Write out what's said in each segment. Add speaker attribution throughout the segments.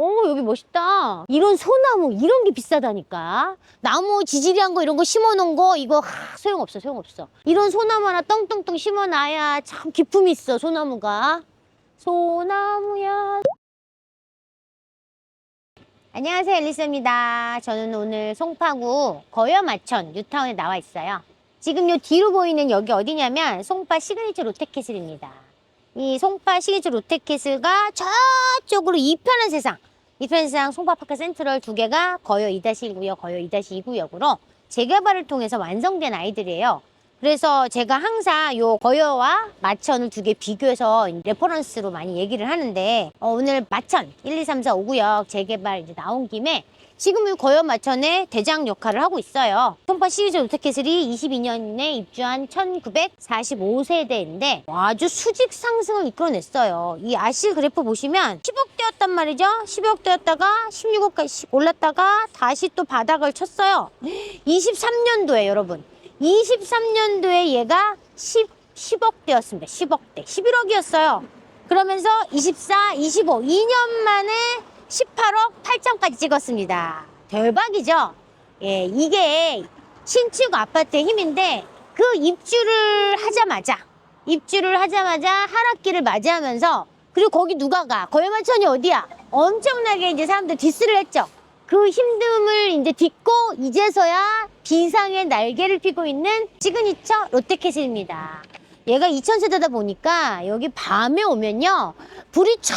Speaker 1: 오, 여기 멋있다. 이런 소나무, 이런 게 비싸다니까. 나무 지지리한 거 이런 거 심어놓은 거, 이거 하, 소용없어, 소용없어. 이런 소나무 하나 떵떵떵 심어놔야 참 기품이 있어, 소나무가. 소나무야. 안녕하세요, 앨리스입니다. 저는 오늘 송파구 거여마천 뉴타운에 나와 있어요. 지금 요 뒤로 보이는 여기 어디냐면 송파 시그니처 롯데캐슬입니다. 이 송파 시리즈 롯데캐슬가 저쪽으로 이편한 세상, 세상 송파파크 센트럴 두 개가 거여 2-1구역, 거여 2-2구역으로 재개발을 통해서 완성된 아이들이에요. 그래서 제가 항상 요 거여와 마천을 두 개 비교해서 레퍼런스로 많이 얘기를 하는데 어, 오늘 마천 1, 2, 3, 4, 5구역 재개발 이제 나온 김에 지금은 거여 마천의 대장 역할을 하고 있어요. 송파 시리즈 롯데캐슬이 22년에 입주한 1945세대인데 아주 수직 상승을 이끌어냈어요. 이 아실 그래프 보시면 10억대였단 말이죠. 10억대였다가 16억까지 올랐다가 다시 또 바닥을 쳤어요. 23년도에 여러분. 23년도에 얘가 10, 10억대였습니다. 10억대. 11억이었어요. 그러면서 24, 25, 2년 만에 18억 8천까지 찍었습니다. 대박이죠? 예, 이게 신축 아파트의 힘인데 그 입주를 하자마자 입주를 하자마자 하락기를 맞이하면서 그리고 거기 누가 가? 거여마천이 어디야? 엄청나게 이제 사람들 디스를 했죠. 그 힘듦을 이제 딛고 이제서야 비상의 날개를 피고 있는 시그니처 롯데캐슬입니다. 얘가 2000세대다 보니까 여기 밤에 오면요 불이 쫙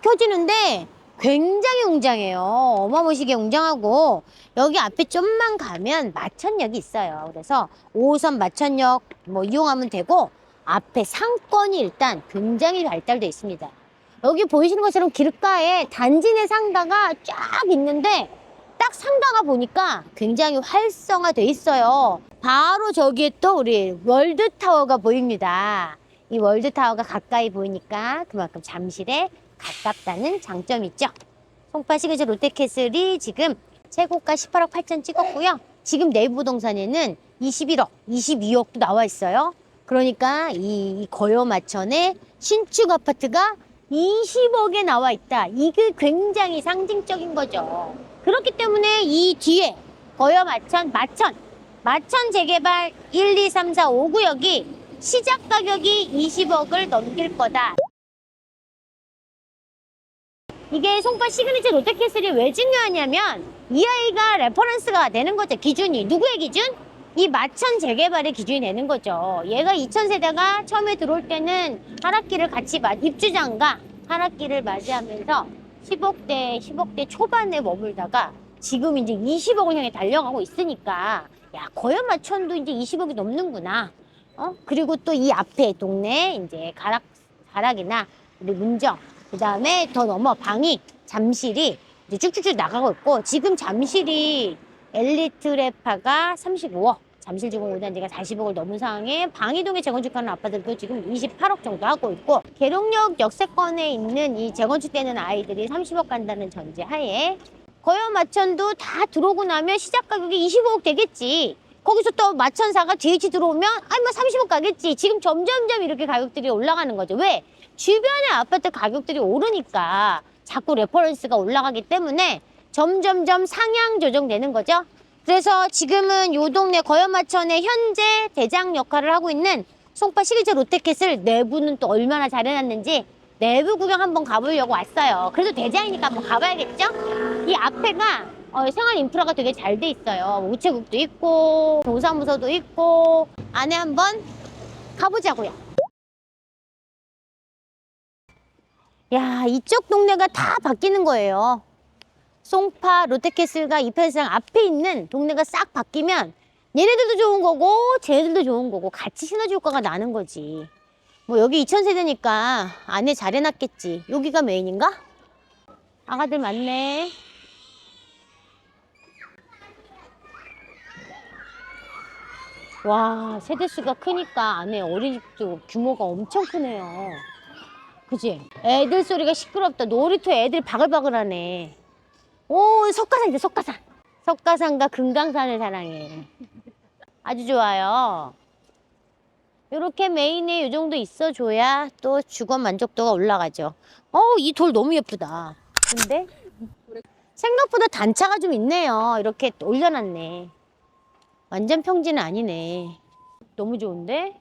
Speaker 1: 켜지는데 굉장히 웅장해요. 어마무시게 웅장하고 여기 앞에 좀만 가면 마천역이 있어요. 그래서 5호선 마천역 뭐 이용하면 되고 앞에 상권이 일단 굉장히 발달돼 있습니다. 여기 보이시는 것처럼 길가에 단지 내 상가가 쫙 있는데 딱 상가가 보니까 굉장히 활성화돼 있어요. 바로 저기에 또 우리 월드타워가 보입니다. 이 월드타워가 가까이 보이니까 그만큼 잠실에 가깝다는 장점이 있죠. 송파 시그니처 롯데캐슬이 지금 최고가 18억 8천 찍었고요. 지금 내부 부동산에는 21억, 22억도 나와 있어요. 그러니까 이, 이 거여마천의 신축 아파트가 20억에 나와 있다. 이게 굉장히 상징적인 거죠. 그렇기 때문에 이 뒤에 거여마천, 마천, 마천 재개발 1, 2, 3, 4, 5구역이 시작 가격이 20억을 넘길 거다. 이게 송파 시그니처 롯데캐슬이 왜 중요하냐면 이 아이가 레퍼런스가 되는 거죠. 기준이. 누구의 기준? 이 마천 재개발의 기준이 되는 거죠. 얘가 2000세대가 처음에 들어올 때는 하락기를 같이 맞, 입주장과 하락기를 맞이하면서 10억대, 10억대 초반에 머물다가 지금 이제 20억을 향해 달려가고 있으니까 야, 거연 마천도 이제 20억이 넘는구나. 어? 그리고 또 이 앞에 동네 이제 가락, 가락이나 우리 문정 그 다음에 더 넘어 방이 잠실이 이제 쭉쭉쭉 나가고 있고 지금 잠실이 엘리트 레파가 35억 잠실 주공 5단지가 40억을 넘은 상황에 방이동에 재건축하는 아파트도 지금 28억 정도 하고 있고 계룡역 역세권에 있는 이 재건축되는 아이들이 30억 간다는 전제 하에 거연 마천도 다 들어오고 나면 시작 가격이 25억 되겠지. 거기서 또 마천사가 DH 들어오면 아니 뭐 30억 가겠지. 지금 점점점 이렇게 가격들이 올라가는 거죠. 왜? 주변의 아파트 가격들이 오르니까 자꾸 레퍼런스가 올라가기 때문에 점점점 상향 조정되는 거죠. 그래서 지금은 요 동네 거연마천의 현재 대장 역할을 하고 있는 송파 시리즈 롯데캐슬 내부는 또 얼마나 잘 해놨는지 내부 구경 한번 가보려고 왔어요. 그래도 대장이니까 한번 가봐야겠죠? 이 앞에가 어, 생활 인프라가 되게 잘 돼 있어요. 우체국도 있고 동사무소도 있고 안에 한번 가보자고요. 야 이쪽 동네가 다 바뀌는 거예요. 송파 롯데캐슬과 이편시장 앞에 있는 동네가 싹 바뀌면 얘네들도 좋은 거고 쟤네들도 좋은 거고 같이 시너지 효과가 나는 거지. 뭐 여기 2000세대니까 안에 잘 해놨겠지. 여기가 메인인가? 아가들 많네. 와 세대수가 크니까 안에 어린이집도 규모가 엄청 크네요. 그지? 애들 소리가 시끄럽다. 놀이터에 애들 바글바글하네. 오, 석가산이다, 석가산. 석가산과 금강산을 사랑해. 아주 좋아요. 이렇게 메인에 이 정도 있어줘야 또 주거 만족도가 올라가죠. 어, 이 돌 너무 예쁘다. 근데 생각보다 단차가 좀 있네요. 이렇게 올려놨네. 완전 평지는 아니네. 너무 좋은데?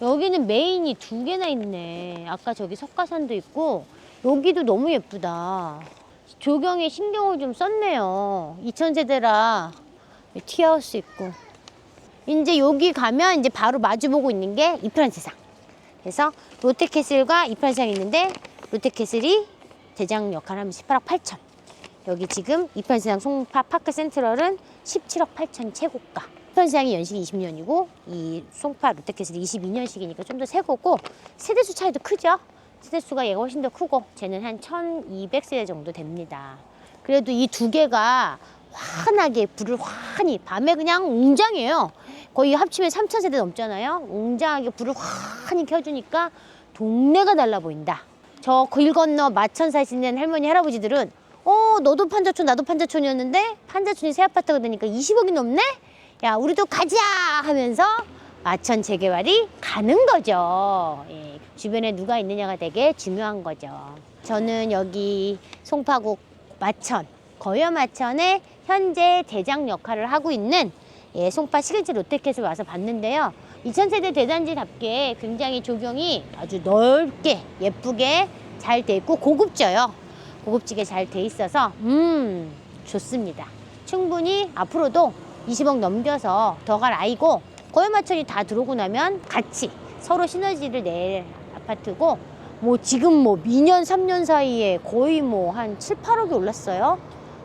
Speaker 1: 여기는 메인이 두 개나 있네. 아까 저기 석가산도 있고 여기도 너무 예쁘다. 조경에 신경을 좀 썼네요. 2000세대라 티하우스 있고. 이제 여기 가면 이제 바로 마주보고 있는 게 이편 세상. 그래서 롯데캐슬과 이편 세상이 있는데 롯데캐슬이 대장 역할을 하면 18억 8천. 여기 지금 이편 세상 송파 파크 센트럴은 17억 8천 최고가. 이편 세상이 연식이 20년이고 이 송파 롯데캐슬이 22년식이니까 좀 더새 거고 세대수 차이도 크죠. 세대수가 얘가 훨씬 더 크고 쟤는 한 1200세대 정도 됩니다. 그래도 이 두 개가 환하게 불을 환히 밤에 그냥 웅장해요. 거의 합치면 3000세대 넘잖아요. 웅장하게 불을 환히 켜주니까 동네가 달라 보인다. 저 길 건너 마천 사시는 할머니 할아버지들은 어 너도 판자촌 나도 판자촌이었는데 판자촌이 새 아파트가 되니까 20억이 넘네? 야 우리도 가자 하면서 마천 재개발이 가는 거죠. 예, 주변에 누가 있느냐가 되게 중요한 거죠. 저는 여기 송파구 마천 거여 마천의 현재 대장 역할을 하고 있는 예, 송파 시그니처 롯데캐슬 와서 봤는데요. 2000세대 대단지답게 굉장히 조경이 아주 넓게 예쁘게 잘 돼 있고 고급져요. 고급지게 잘 돼 있어서 음 좋습니다. 충분히 앞으로도 20억 넘겨서 더 갈 아이고 거여마천이 다 들어오고 나면 같이 서로 시너지를 낼 아파트고 뭐 지금 뭐 2년 3년 사이에 거의 뭐 한 7, 8억이 올랐어요.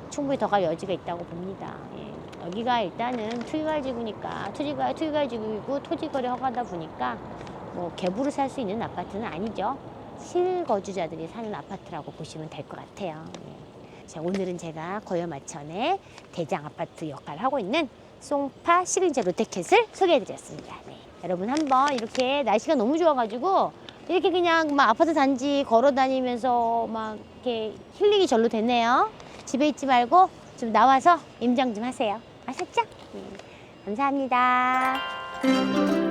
Speaker 1: 충분히 더 갈 여지가 있다고 봅니다. 예. 여기가 일단은 투기과지구니까 투기과 투기과지구이고 토지거래 허가다 보니까 뭐 개부를 살 수 있는 아파트는 아니죠. 실거주자들이 사는 아파트라고 보시면 될 것 같아요. 예. 자, 오늘은 제가 거여마천의 대장 아파트 역할을 하고 있는 송파 시그니처 롯데캐슬 소개해드렸습니다. 네. 여러분 한번 이렇게 날씨가 너무 좋아가지고 이렇게 그냥 막 아파트 단지 걸어 다니면서 막 이렇게 힐링이 절로 되네요. 집에 있지 말고 좀 나와서 임장 좀 하세요. 아셨죠? 네. 감사합니다.